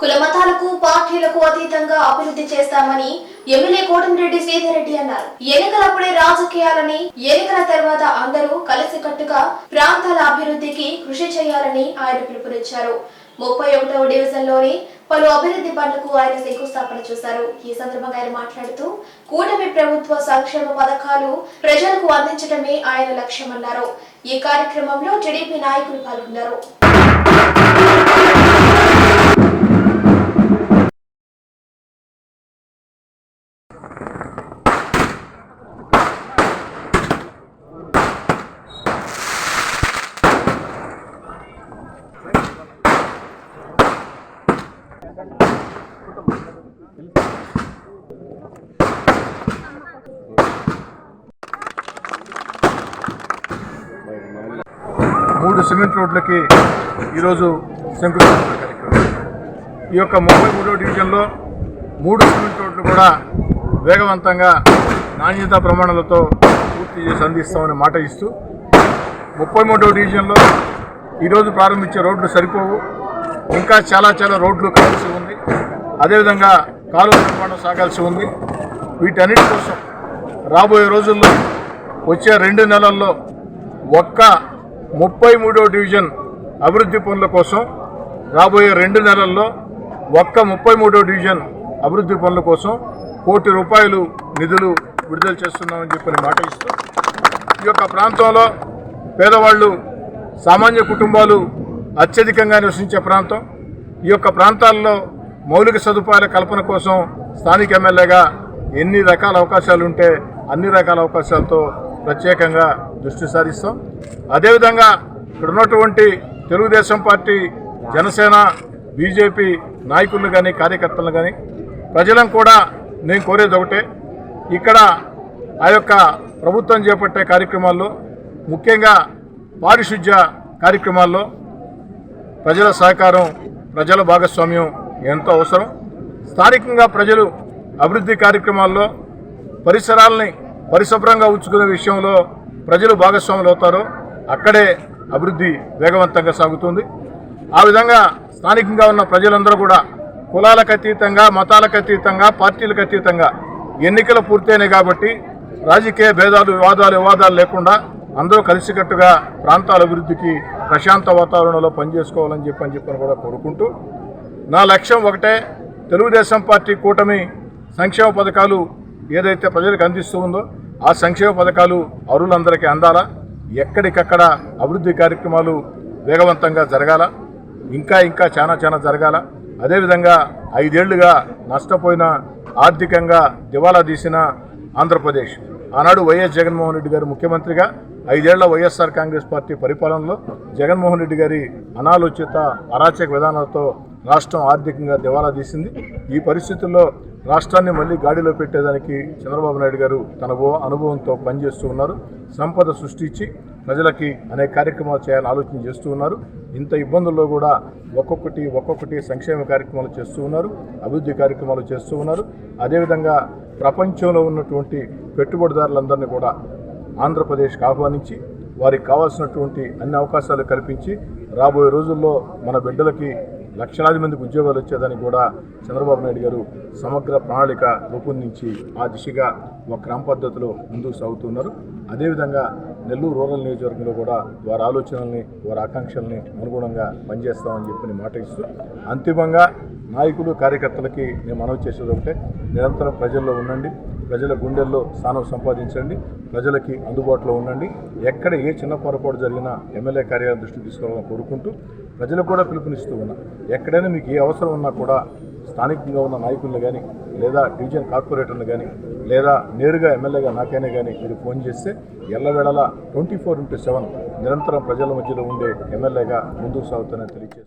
కుల మతాలకు పార్టీలకు అతీతంగా అభివృద్ధి చేస్తామని ఎమ్మెల్యే కోటమిరెడ్డి శ్రీధర్ రెడ్డి అన్నారు. ఎన్నికలప్పుడే రాజకీయాలని ఎన్నికల తర్వాత అందరూ కలిసికట్టుగా ప్రాంతాల అభివృద్ధికి కృషి చేయాలని ఆయన పిలుపునిచ్చారు. ముప్పై ఒకటవ డివిజన్లోని పలు అభివృద్ధి పనులకు ఆయన శంకుస్థాపన చేశారు. ఈ సందర్భంగా ఆయన మాట్లాడుతూ కూటమి ప్రభుత్వ సంక్షేమ పథకాలు ప్రజలకు అందించడమే ఆయన లక్ష్యమన్నారు. ఈ కార్యక్రమంలో టీడీపీ నాయకులు పాల్గొన్నారు. మూడు సిమెంట్ రోడ్లకి ఈరోజు శంకుస్థాపన కార్యక్రమం. ఈ యొక్క ముప్పై మూడో డివిజన్లో మూడు సిమెంట్ రోడ్లు కూడా వేగవంతంగా నాణ్యతా ప్రమాణాలతో పూర్తి చేసి అందిస్తామని మాట ఇస్తూ ముప్పై మూడో డివిజన్లో ఈరోజు ప్రారంభించే రోడ్లు సరిపోవు. ఇంకా చాలా చాలా రోడ్లు కావాల్సి ఉంది. అదేవిధంగా కాలువ నిర్మాణం సాగాల్సి ఉంది. వీటన్నిటి కోసం రాబోయే రోజుల్లో వచ్చే రెండు నెలల్లో ఒక్క ముప్పై మూడో డివిజన్ అభివృద్ధి పనుల కోసం రాబోయే రెండు నెలల్లో ఒక్క ముప్పై మూడో డివిజన్ అభివృద్ధి పనుల కోసం కోటి రూపాయలు నిధులు విడుదల చేస్తున్నామని చెప్పిన మాట ఇస్తూ ఈ యొక్క ప్రాంతంలో పేదవాళ్ళు సామాన్య కుటుంబాలు అత్యధికంగా నివసించే ప్రాంతం. ఈ యొక్క ప్రాంతాల్లో మౌలిక సదుపాయాల కల్పన కోసం స్థానిక ఎమ్మెల్యేగా ఎన్ని రకాల అవకాశాలు ఉంటే అన్ని రకాల అవకాశాలతో ప్రత్యేకంగా దృష్టి సారిస్తాం. అదేవిధంగా ఇక్కడ ఉన్నటువంటి తెలుగుదేశం పార్టీ జనసేన బీజేపీ నాయకులను కానీ కార్యకర్తలను కానీ ప్రజలను కూడా నేను కోరేది ఒకటే. ఇక్కడ ఆ యొక్క ప్రభుత్వం చేపట్టే కార్యక్రమాల్లో ముఖ్యంగా పారిశుధ్య కార్యక్రమాల్లో ప్రజల సహకారం ప్రజల భాగస్వామ్యం ఎంతో అవసరం. స్థానికంగా ప్రజలు అభివృద్ధి కార్యక్రమాల్లో పరిసరాలని పరిశుభ్రంగా ఉంచుకునే విషయంలో ప్రజలు భాగస్వాములు అవుతారో. అక్కడే అభివృద్ధి వేగవంతంగా సాగుతుంది. ఆ విధంగా స్థానికంగా ఉన్న ప్రజలందరూ కూడా కులాలకు అతీతంగా మతాలకు అతీతంగా పార్టీలకు అతీతంగా ఎన్నికలు పూర్తయినాయి కాబట్టి రాజకీయ భేదాలు వివాదాలు వివాదాలు లేకుండా అందరూ కలిసికట్టుగా ప్రాంతాల అభివృద్ధికి ప్రశాంత వాతావరణంలో పనిచేసుకోవాలని చెప్పి అని చెప్పని కూడా కోరుకుంటూ నా లక్ష్యం ఒకటే తెలుగుదేశం పార్టీ కూటమి సంక్షేమ పథకాలు ఏదైతే ప్రజలకు అందిస్తూ ఉందో ఆ సంక్షేమ పథకాలు అరులందరికీ అందాలా? ఎక్కడికక్కడ అభివృద్ధి కార్యక్రమాలు వేగవంతంగా జరగాల? ఇంకా ఇంకా చాలా చాలా జరగాల? అదేవిధంగా ఐదేళ్ళుగా నష్టపోయిన ఆర్థికంగా దివాలా తీసిన ఆంధ్రప్రదేశ్. ఆనాడు వైఎస్ జగన్మోహన్ రెడ్డి గారు ముఖ్యమంత్రిగా ఐదేళ్ళ వైఎస్ఆర్ కాంగ్రెస్ పార్టీ పరిపాలనలో జగన్మోహన్ రెడ్డి గారి అనాలోచిత అరాచక విధానాలతో రాష్ట్రం ఆర్థికంగా దివాలా తీసింది. ఈ పరిస్థితుల్లో రాష్ట్రాన్ని మళ్ళీ గాడిలో పెట్టేదానికి చంద్రబాబు నాయుడు గారు తన అనుభవంతో పనిచేస్తూ ఉన్నారు. సంపద సృష్టించి ప్రజలకి అనేక కార్యక్రమాలు చేయాలని ఆలోచన చేస్తూ ఉన్నారు. ఇంత ఇబ్బందుల్లో కూడా ఒక్కొక్కటి ఒక్కొక్కటి సంక్షేమ కార్యక్రమాలు చేస్తూ ఉన్నారు అభివృద్ధి కార్యక్రమాలు చేస్తూ ఉన్నారు. అదేవిధంగా ప్రపంచంలో ఉన్నటువంటి పెట్టుబడిదారులందరినీ కూడా ఆంధ్రప్రదేశ్కి ఆహ్వానించి వారికి కావాల్సినటువంటి అన్ని అవకాశాలు కల్పించి రాబోయే రోజుల్లో మన బిడ్డలకి లక్షలాది మందికి ఉద్యోగాలు వచ్చేదానికి కూడా చంద్రబాబు నాయుడు గారు సమగ్ర ప్రణాళిక రూపొందించి ఆ దిశగా ఒక క్రమ పద్ధతిలో ముందుకు సాగుతున్నారు. అదేవిధంగా నెల్లూరు రూరల్ నియోజకవర్గంలో కూడా వారి ఆలోచనల్ని వారి ఆకాంక్షల్ని అనుగుణంగా పనిచేస్తామని చెప్పి మాట ఇస్తూ అంతిమంగా నాయకులు కార్యకర్తలకి నేను మనవి చేసేది ఒకటే. నిరంతరం ప్రజల్లో ఉండండి. ప్రజల గుండెల్లో స్థానం సంపాదించండి. ప్రజలకి అందుబాటులో ఉండండి. ఎక్కడ ఏ చిన్న పొరపాటు జరిగినా ఎమ్మెల్యే కార్యాలయం దృష్టికి తీసుకోవాలని కోరుకుంటూ ప్రజలకు కూడా పిలుపునిస్తూ ఉన్నా. ఎక్కడైనా మీకు ఏ అవసరం ఉన్నా కూడా స్థానికంగా ఉన్న నాయకులను కానీ లేదా డివిజన్ కార్పొరేటర్లు కానీ లేదా నేరుగా ఎమ్మెల్యేగా నాకైనా కానీ మీరు ఫోన్ చేస్తే ఎల్లవేళలా ట్వంటీ ఫోర్ ఇంటూ సెవెన్ నిరంతరం ప్రజల మధ్యలో ఉండే ఎమ్మెల్యేగా ముందుకు సాగుతానని తెలియజేస్తాను